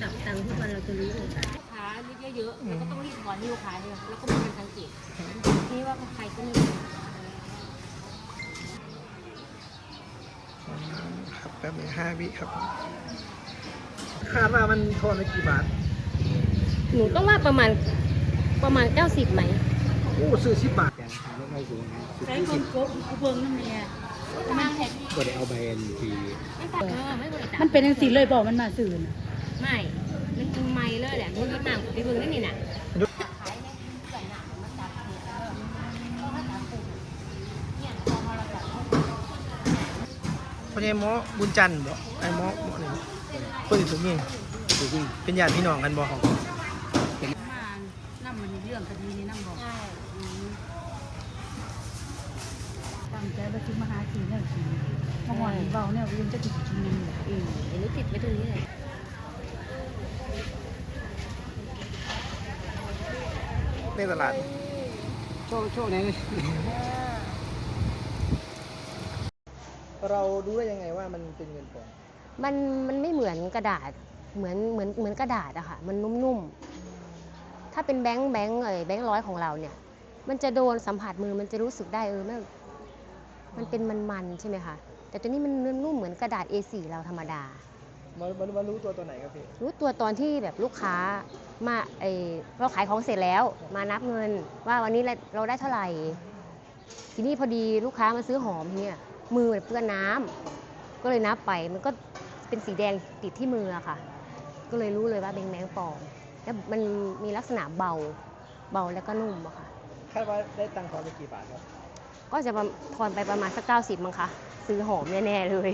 จับตังค์ทุกวันเราจะรู้หมดลูกค้าเยอะๆเราก็ต้องรีบถอนให้ลูกค้าเนี่ยแล้วก็มีการสังเกตนี่ว่าใครก็มีครับแป๊บนึงห้าวิครับคาดว่ามันทอนไปกี่บาทหนูต้องว่าประมาณประมาณ 90ไหมโอ้ซื้อสิบบาทอย่างทางรถไฟสูงนะใช้คนกบกูเบิ่งน้ำเมียทางแท็กก็ได้เอาใบอันทีไม่ตัดเออไม่บริจาคมันเป็นจังสีเลยบอกมันมาสื่อน่ะ ไม่มันเป็นไม้เลยแหละมันรดน้ำไปเบิ่งนั่นนี่น่ะพอใหญหมอบุญจันทร์บ่ไอ้หมอหมอนี่เพิ่นสิถูกยิงคือวิ่งเป็นญาติพี่น้องกันบ่มานั่มันเรื่องคดีนี้นั่งบอกใช่ตั้งใจว่าจะมาหากินเนี่ยกินเมื่อวานเบาเนี่ยวินจะกินกินนึงอืมเดี๋ยวหนูติดไว้ตรงนี้เลย ในตลาด โชว์โชว์ไหนเรารู้ได้ยังไงว่ามันเป็นเงินปลอมมันมันไม่เหมือนกระดาษ เหมือนเหมือนเหมือนกระดาษอะค่ะ มันนุ่มๆ ถ้าเป็นแบงค์แบงค์เอ้ยแบงค์ร้อยของเราเนี่ย มันจะโดนสัมผัสมือมันจะรู้สึกได้เออมันมันเป็นมันๆใช่ไหมคะ แต่ตัวนี้มันนุ่มๆเหมือนกระดาษ A4 เราธรรมดา มามามารู้ตัวตัวไหนครับพี่ รู้ตัวตอนที่แบบลูกค้ามาเออเราขายของเสร็จแล้วมานับเงินว่าวันนี้เราเราได้เท่าไหร่ ทีนี้พอดีลูกค้ามาซื้อหอมเนี่ยมือเปื้อนน้ำก็เลยนับไปมันก็เป็นสีแดงติดที่มืออะค่ะ ก็เลยรู้เลยว่าเป็นแมงปลอมแล้วมันมีลักษณะเบาเบาแล้วก็นุ่มอะค่ะคาดว่าได้ตังค์ทอนไปกี่บาทครับก็จะประทอนไปประมาณสักเก้าสิบมั้งคะซื้อหอมแน่ๆเลย